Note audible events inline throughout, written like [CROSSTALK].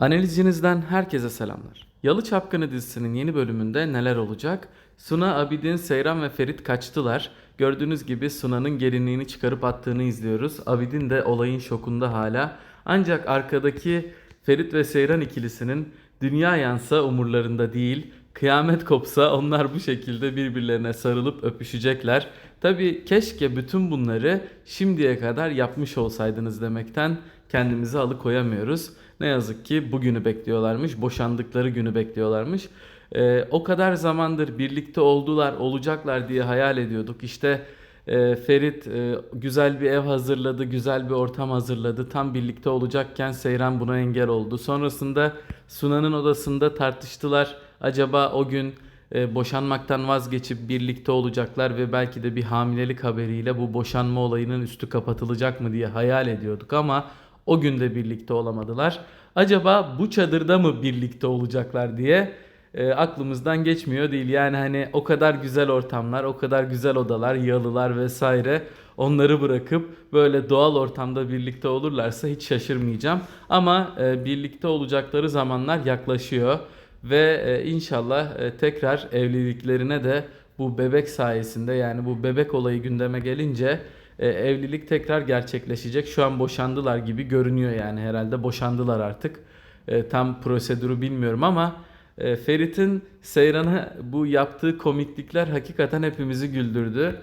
Analizcinizden herkese selamlar. Yalı Çapkını dizisinin yeni bölümünde neler olacak? Suna, Abidin, Seyran ve Ferit kaçtılar. Gördüğünüz gibi Suna'nın gelinliğini çıkarıp attığını izliyoruz. Abidin de olayın şokunda hala. Ancak arkadaki Ferit ve Seyran ikilisinin dünya yansa umurlarında değil. Kıyamet kopsa onlar bu şekilde birbirlerine sarılıp öpüşecekler. Tabii keşke bütün bunları şimdiye kadar yapmış olsaydınız demekten kendimizi alıkoyamıyoruz. Ne yazık ki bugünü bekliyorlarmış, boşandıkları günü bekliyorlarmış. Ee, o kadar zamandır birlikte oldular, olacaklar diye hayal ediyorduk. İşte e, Ferit e, güzel bir ev hazırladı, güzel bir ortam hazırladı. Tam birlikte olacakken Seyran buna engel oldu. Sonrasında Suna'nın odasında tartıştılar. Acaba o gün e, boşanmaktan vazgeçip birlikte olacaklar ve belki de bir hamilelik haberiyle bu boşanma olayının üstü kapatılacak mı diye hayal ediyorduk ama o gün de birlikte olamadılar. Acaba bu çadırda mı birlikte olacaklar diye e, aklımızdan geçmiyor değil. Yani hani o kadar güzel ortamlar, o kadar güzel odalar, yalılar vesaire onları bırakıp böyle doğal ortamda birlikte olurlarsa hiç şaşırmayacağım. Ama e, birlikte olacakları zamanlar yaklaşıyor ve e, inşallah e, tekrar evliliklerine de bu bebek sayesinde yani bu bebek olayı gündeme gelince e, evlilik tekrar gerçekleşecek. Şu an boşandılar gibi görünüyor yani herhalde boşandılar artık. Tam prosedürü bilmiyorum ama Ferit'in Seyran'a bu yaptığı komiklikler hakikaten hepimizi güldürdü.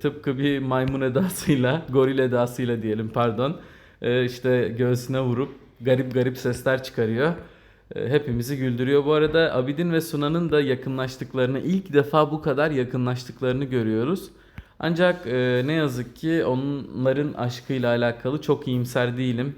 Tıpkı bir maymun edasıyla, goril edasıyla diyelim pardon. İşte göğsüne vurup garip garip sesler çıkarıyor. E, hepimizi güldürüyor. Bu arada Abidin ve Suna'nın da yakınlaştıklarını, ilk defa bu kadar yakınlaştıklarını görüyoruz. Ancak e, ne yazık ki onların aşkıyla alakalı çok iyimser değilim.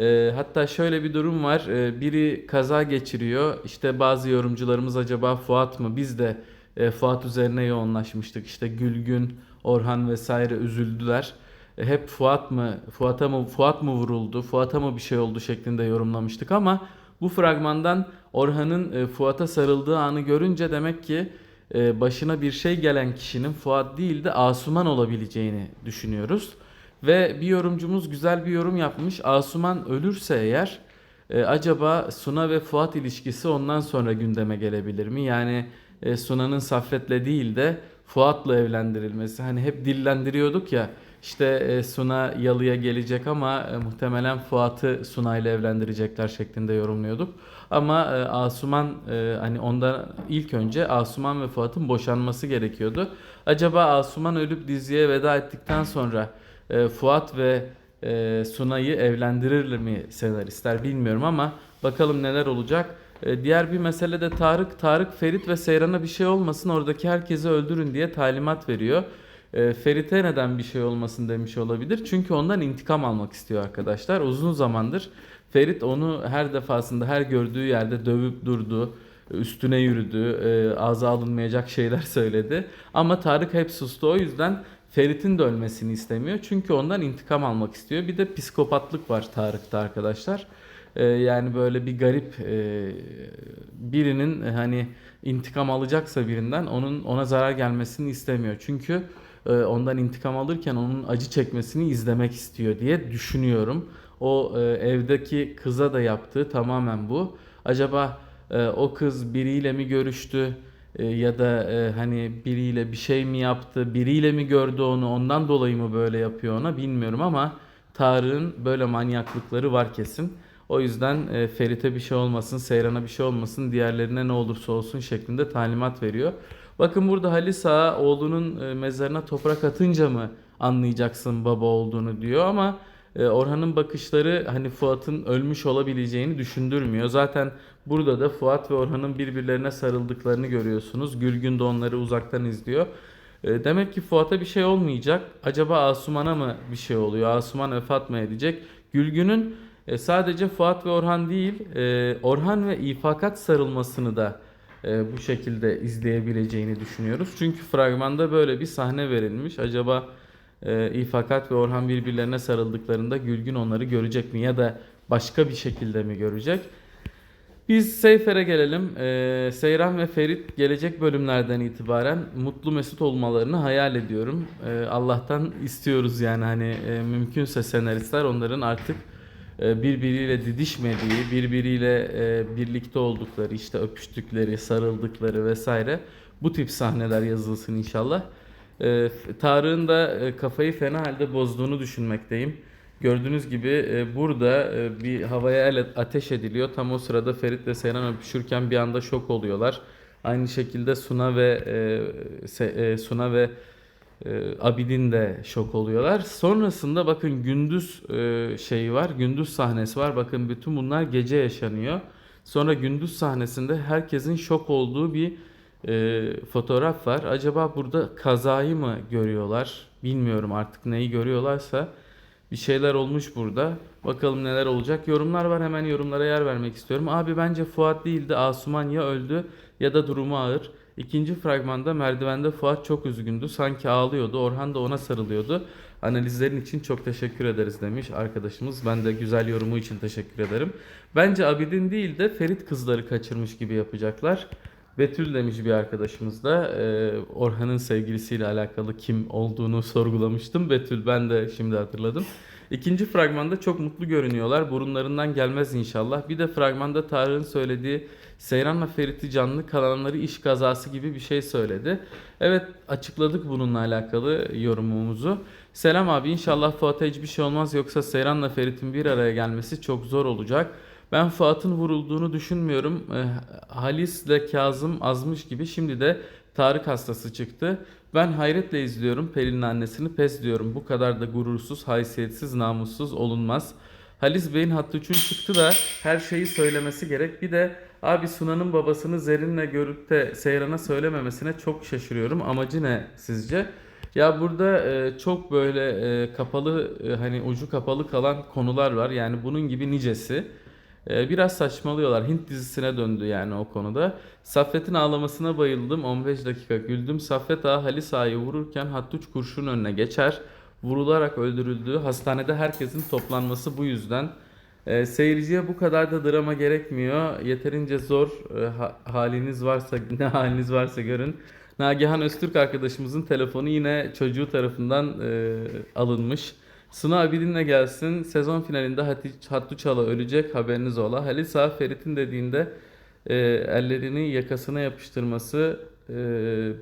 E, hatta şöyle bir durum var. E, biri kaza geçiriyor. İşte bazı yorumcularımız acaba Fuat mı? Biz de e, Fuat üzerine yoğunlaşmıştık. İşte Gülgün, Orhan vesaire üzüldüler. E, hep Fuat mı, Fuat'a mı, Fuat mı vuruldu, Fuat'a mı bir şey oldu şeklinde yorumlamıştık ama bu fragmandan Orhan'ın e, Fuat'a sarıldığı anı görünce demek ki e, başına bir şey gelen kişinin Fuat değil de Asuman olabileceğini düşünüyoruz. Ve bir yorumcumuz güzel bir yorum yapmış. Asuman ölürse eğer e, acaba Suna ve Fuat ilişkisi ondan sonra gündeme gelebilir mi? Yani e, Suna'nın Saffet'le değil de Fuat'la evlendirilmesi. Hani hep dillendiriyorduk ya işte e, Suna Yalı'ya gelecek ama e, muhtemelen Fuat'ı Suna ile evlendirecekler şeklinde yorumluyorduk. Ama e, Asuman hani ondan ilk önce Asuman ve Fuat'ın boşanması gerekiyordu. Acaba Asuman ölüp diziye veda ettikten sonra Fuat ve Suna'yı evlendirir mi senaristler bilmiyorum ama bakalım neler olacak. Diğer bir mesele de Tarık. Tarık Ferit ve Seyran'a bir şey olmasın oradaki herkesi öldürün diye talimat veriyor. E, Ferit'e neden bir şey olmasın demiş olabilir. Çünkü ondan intikam almak istiyor arkadaşlar. Uzun zamandır Ferit onu her defasında her gördüğü yerde dövüp durdu. Üstüne yürüdü. E, ağza alınmayacak şeyler [LAUGHS] söyledi. Ama Tarık hep sustu. O yüzden Ferit'in de ölmesini istemiyor. Çünkü ondan intikam almak istiyor. Bir de psikopatlık var Tarık'ta arkadaşlar. E, yani böyle bir garip e, birinin e, hani intikam alacaksa birinden onun ona zarar gelmesini istemiyor. Çünkü ondan intikam alırken onun acı çekmesini izlemek istiyor diye düşünüyorum. O e, evdeki kıza da yaptığı tamamen bu. Acaba e, o kız biriyle mi görüştü E, ya da e, hani biriyle bir şey mi yaptı, biriyle mi gördü onu ondan dolayı mı böyle yapıyor ona bilmiyorum ama Tarık'ın böyle manyaklıkları var kesin. O yüzden e, Ferit'e bir şey olmasın, Seyran'a bir şey olmasın, diğerlerine ne olursa olsun şeklinde talimat veriyor. Bakın burada Halis Ağa oğlunun e, mezarına toprak atınca mı anlayacaksın baba olduğunu diyor ama e, Orhan'ın bakışları hani Fuat'ın ölmüş olabileceğini düşündürmüyor. Zaten burada da Fuat ve Orhan'ın birbirlerine sarıldıklarını görüyorsunuz. Gülgün de onları uzaktan izliyor. E, Demek ki Fuat'a bir şey olmayacak. Acaba Asuman'a mı bir şey oluyor? Asuman vefat mı edecek? Gülgün'ün sadece Fuat ve Orhan değil, Orhan ve İfakat sarılmasını da e, bu şekilde izleyebileceğini düşünüyoruz. Çünkü fragmanda böyle bir sahne verilmiş. Acaba e, İfakat ve Orhan birbirlerine sarıldıklarında Gülgün onları görecek mi ya da başka bir şekilde mi görecek? Biz Seyfer'e gelelim. Ee, Seyran ve Ferit gelecek bölümlerden itibaren mutlu mesut olmalarını hayal ediyorum. Ee, Allah'tan istiyoruz yani hani e, mümkünse senaristler onların artık e, birbiriyle didişmediği, birbiriyle e, birlikte oldukları, işte öpüştükleri, sarıldıkları vesaire bu tip sahneler yazılsın inşallah. E, Tarık'ın da e, kafayı fena halde bozduğunu düşünmekteyim. Gördüğünüz gibi e, burada e, bir havaya el ateş ediliyor. Tam o sırada Ferit ve Seyran öpüşürken bir anda şok oluyorlar. Aynı şekilde Suna ve e, e, Suna ve e, Abidin de şok oluyorlar. Sonrasında bakın gündüz e, şeyi var, gündüz sahnesi var. Bakın bütün bunlar gece yaşanıyor. Sonra gündüz sahnesinde herkesin şok olduğu bir e, fotoğraf var. Acaba burada kazayı mı görüyorlar? Bilmiyorum artık neyi görüyorlarsa. Bir şeyler olmuş burada. Bakalım neler olacak. Yorumlar var hemen yorumlara yer vermek istiyorum. Abi bence Fuat değildi. Asuman ya öldü ya da durumu ağır. İkinci fragmanda merdivende Fuat çok üzgündü. Sanki ağlıyordu. Orhan da ona sarılıyordu. Analizlerin için çok teşekkür ederiz demiş arkadaşımız. Ben de güzel yorumu için teşekkür ederim. Bence Abidin değil de Ferit kızları kaçırmış gibi yapacaklar. Betül demiş bir arkadaşımız da e, Orhan'ın sevgilisiyle alakalı kim olduğunu sorgulamıştım. Betül ben de şimdi hatırladım. İkinci fragmanda çok mutlu görünüyorlar. Burunlarından gelmez inşallah. Bir de fragmanda Tarık'ın söylediği Seyran'la Ferit'i canlı kalanları iş kazası gibi bir şey söyledi. Evet açıkladık bununla alakalı yorumumuzu. Selam abi inşallah Fuat'a hiçbir şey olmaz yoksa Seyran'la Ferit'in bir araya gelmesi çok zor olacak. Ben Fuat'ın vurulduğunu düşünmüyorum. E, Halis ile Kazım azmış gibi şimdi de Tarık hastası çıktı. Ben hayretle izliyorum Pelin'in annesini pes diyorum. Bu kadar da gurursuz, haysiyetsiz, namussuz olunmaz. Halis Bey'in hattı üçün çıktı da her şeyi söylemesi gerek. Bir de abi Sunan'ın babasını Zerin'le görüp de Seyran'a söylememesine çok şaşırıyorum. Amacı ne sizce? Ya burada e, çok böyle e, kapalı e, hani ucu kapalı kalan konular var. Yani bunun gibi nicesi. E, biraz saçmalıyorlar. Hint dizisine döndü yani o konuda. Saffet'in ağlamasına bayıldım. 15 dakika güldüm. Saffet Ağa Halis Ağa'yı vururken Hattuç kurşun önüne geçer. Vurularak öldürüldü. Hastanede herkesin toplanması bu yüzden. E, seyirciye bu kadar da drama gerekmiyor. Yeterince zor e, ha- haliniz varsa [LAUGHS] ne haliniz varsa görün. Nagihan Öztürk arkadaşımızın telefonu yine çocuğu tarafından e, alınmış. Suna Abidin'le gelsin. Sezon finalinde Hatice Hattuçala ölecek haberiniz ola. Halil Sağ Ferit'in dediğinde e, ellerini yakasına yapıştırması e,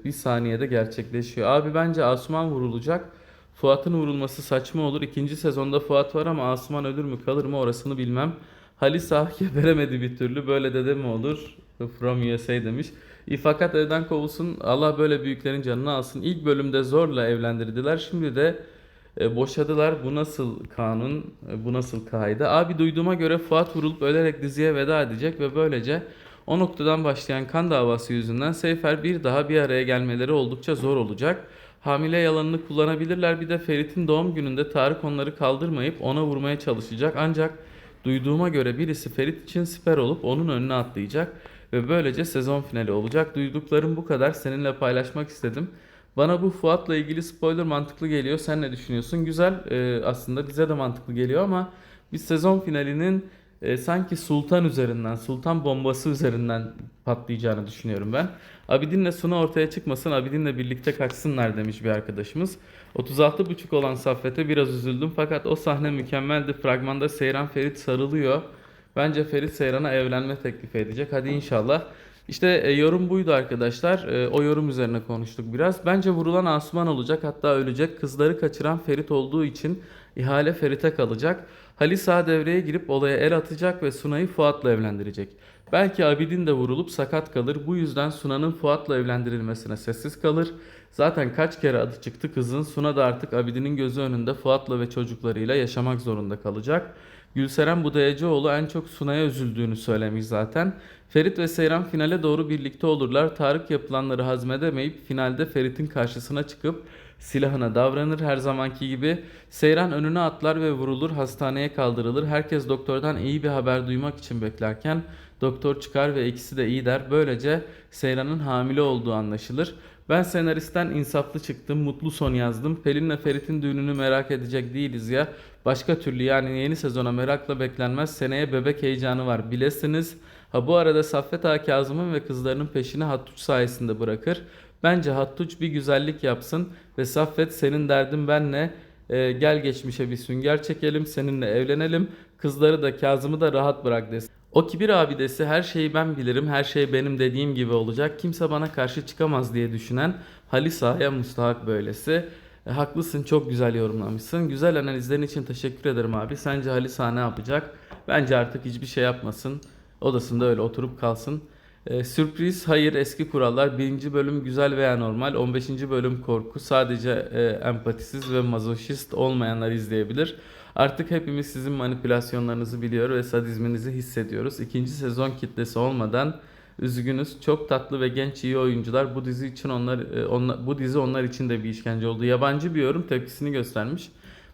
bir saniyede gerçekleşiyor. Abi bence Asuman vurulacak. Fuat'ın vurulması saçma olur. İkinci sezonda Fuat var ama Asuman ölür mü kalır mı orasını bilmem. Halil Sağ geberemedi bir türlü. Böyle dede mi olur? From USA demiş. İyi fakat evden kovulsun. Allah böyle büyüklerin canını alsın. İlk bölümde zorla evlendirdiler. Şimdi de boşadılar. Bu nasıl kanun? E, bu nasıl kaide? Abi duyduğuma göre Fuat vurulup ölerek diziye veda edecek ve böylece o noktadan başlayan kan davası yüzünden Seyfer bir daha bir araya gelmeleri oldukça zor olacak. Hamile yalanını kullanabilirler. Bir de Ferit'in doğum gününde Tarık onları kaldırmayıp ona vurmaya çalışacak. Ancak duyduğuma göre birisi Ferit için siper olup onun önüne atlayacak ve böylece sezon finali olacak. Duyduklarım bu kadar. Seninle paylaşmak istedim. Bana bu Fuat'la ilgili spoiler mantıklı geliyor. Sen ne düşünüyorsun? Güzel e, aslında bize de mantıklı geliyor ama biz sezon finalinin e, sanki Sultan üzerinden, Sultan bombası üzerinden patlayacağını düşünüyorum ben. Abidin'le Suna ortaya çıkmasın, Abidin'le birlikte kaçsınlar demiş bir arkadaşımız. 36.5 olan Saffet'e biraz üzüldüm fakat o sahne mükemmeldi. Fragmanda Seyran Ferit sarılıyor. Bence Ferit Seyran'a evlenme teklifi edecek. Hadi inşallah. İşte e, yorum buydu arkadaşlar. E, o yorum üzerine konuştuk biraz. Bence vurulan Asuman olacak hatta ölecek. Kızları kaçıran Ferit olduğu için ihale Ferit'e kalacak. Halis Ağa devreye girip olaya el atacak ve Suna'yı Fuat'la evlendirecek. Belki Abidin de vurulup sakat kalır. Bu yüzden Suna'nın Fuat'la evlendirilmesine sessiz kalır. Zaten kaç kere adı çıktı kızın. Suna da artık Abidin'in gözü önünde Fuat'la ve çocuklarıyla yaşamak zorunda kalacak. Gülseren Budayıcıoğlu en çok Suna'ya üzüldüğünü söylemiş zaten. Ferit ve Seyran finale doğru birlikte olurlar. Tarık yapılanları hazmedemeyip finalde Ferit'in karşısına çıkıp silahına davranır her zamanki gibi. Seyran önüne atlar ve vurulur, hastaneye kaldırılır. Herkes doktordan iyi bir haber duymak için beklerken doktor çıkar ve ikisi de iyi der. Böylece Seyran'ın hamile olduğu anlaşılır. Ben senaristten insaflı çıktım, mutlu son yazdım. Pelin'le Ferit'in düğününü merak edecek değiliz ya. Başka türlü yani yeni sezona merakla beklenmez. Seneye bebek heyecanı var bilesiniz. Ha bu arada Saffet Ağa Kazım'ın ve kızlarının peşini Hattuç sayesinde bırakır. Bence Hattuç bir güzellik yapsın ve Saffet senin derdin benle. Ee, gel geçmişe bir sünger çekelim, seninle evlenelim. Kızları da Kazım'ı da rahat bırak desin. O kibir abidesi her şeyi ben bilirim, her şey benim dediğim gibi olacak. Kimse bana karşı çıkamaz diye düşünen Halis Ağa'ya mustahak böylesi. E, haklısın çok güzel yorumlamışsın. Güzel analizlerin için teşekkür ederim abi. Sence Halis ne yapacak? Bence artık hiçbir şey yapmasın. Odasında öyle oturup kalsın. E, sürpriz, hayır, eski kurallar. Birinci bölüm güzel veya normal. 15. bölüm korku. Sadece e, empatisiz ve mazoşist olmayanlar izleyebilir. Artık hepimiz sizin manipülasyonlarınızı biliyor ve sadizminizi hissediyoruz. İkinci sezon kitlesi olmadan üzgünüz. Çok tatlı ve genç iyi oyuncular. Bu dizi için onlar, e, onlar bu dizi onlar için de bir işkence oldu. Yabancı bir yorum tepkisini göstermiş.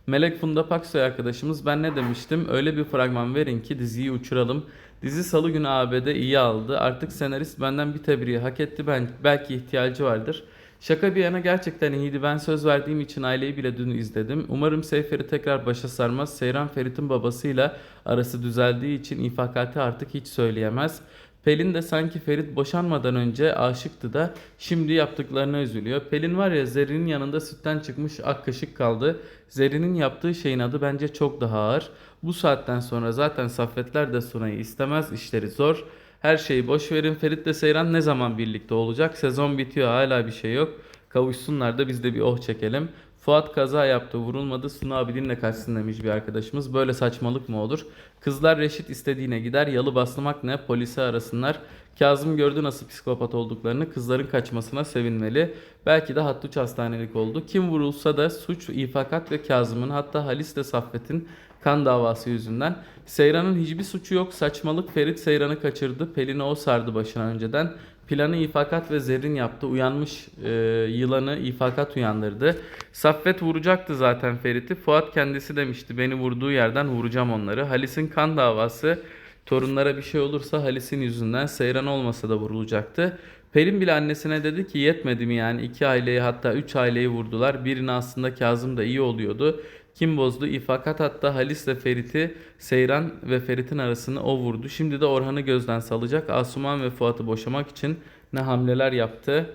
Melek Funda Paksoy arkadaşımız ben ne demiştim? Öyle bir fragman verin ki diziyi uçuralım. Dizi salı günü ABD iyi aldı. Artık senarist benden bir tebriği hak etti. Ben belki ihtiyacı vardır. Şaka bir yana gerçekten iyiydi. Ben söz verdiğim için aileyi bile dün izledim. Umarım Seyfer'i tekrar başa sarmaz. Seyran Ferit'in babasıyla arası düzeldiği için ifakati artık hiç söyleyemez. Pelin de sanki Ferit boşanmadan önce aşıktı da şimdi yaptıklarına üzülüyor. Pelin var ya Zerrin'in yanında sütten çıkmış ak kaşık kaldı. Zerrin'in yaptığı şeyin adı bence çok daha ağır. Bu saatten sonra zaten Saffetler de Sunay'ı istemez işleri zor. Her şeyi boş verin. Ferit de Seyran ne zaman birlikte olacak? Sezon bitiyor hala bir şey yok. Kavuşsunlar da biz de bir oh çekelim. Fuat kaza yaptı vurulmadı Suna abidinle kaçsın demiş bir arkadaşımız. Böyle saçmalık mı olur? Kızlar Reşit istediğine gider yalı basmak ne polisi arasınlar. Kazım gördü nasıl psikopat olduklarını kızların kaçmasına sevinmeli. Belki de Hattuç hastanelik oldu. Kim vurulsa da suç İfakat ve Kazım'ın hatta Halis de Saffet'in kan davası yüzünden. Seyran'ın hiçbir suçu yok. Saçmalık Ferit Seyran'ı kaçırdı. Pelin'i o sardı başına önceden. Planı İfakat ve Zerrin yaptı. Uyanmış e, yılanı İfakat uyandırdı. Saffet vuracaktı zaten Ferit'i. Fuat kendisi demişti beni vurduğu yerden vuracağım onları. Halis'in kan davası torunlara bir şey olursa Halis'in yüzünden Seyran olmasa da vurulacaktı. Pelin bile annesine dedi ki yetmedi mi yani iki aileyi hatta üç aileyi vurdular. Birini aslında Kazım da iyi oluyordu. Kim bozdu? İfakat hatta Halis ile Ferit'i Seyran ve Ferit'in arasını o vurdu. Şimdi de Orhan'ı gözden salacak. Asuman ve Fuat'ı boşamak için ne hamleler yaptı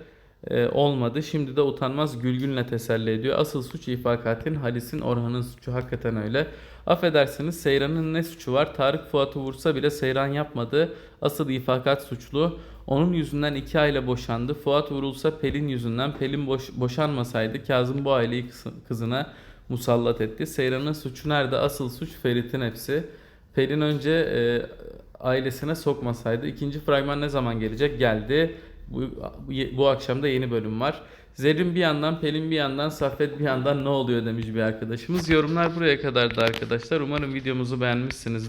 e, olmadı. Şimdi de utanmaz Gülgün'le teselli ediyor. Asıl suç İfakat'in, Halis'in, Orhan'ın suçu hakikaten öyle. Affedersiniz Seyran'ın ne suçu var? Tarık Fuat'ı vursa bile Seyran yapmadı. Asıl İfakat suçlu. Onun yüzünden iki aile boşandı. Fuat vurulsa Pelin yüzünden. Pelin boş, boşanmasaydı Kazım bu aileyi kız- kızına musallat etti. Seyran'ın suçu nerede? Asıl suç Ferit'in hepsi. Pelin önce e, ailesine sokmasaydı. İkinci fragman ne zaman gelecek? Geldi. Bu, bu akşam da yeni bölüm var. Zerrin bir yandan, Pelin bir yandan, Saffet bir yandan ne oluyor demiş bir arkadaşımız. Yorumlar buraya kadardı arkadaşlar. Umarım videomuzu beğenmişsiniz.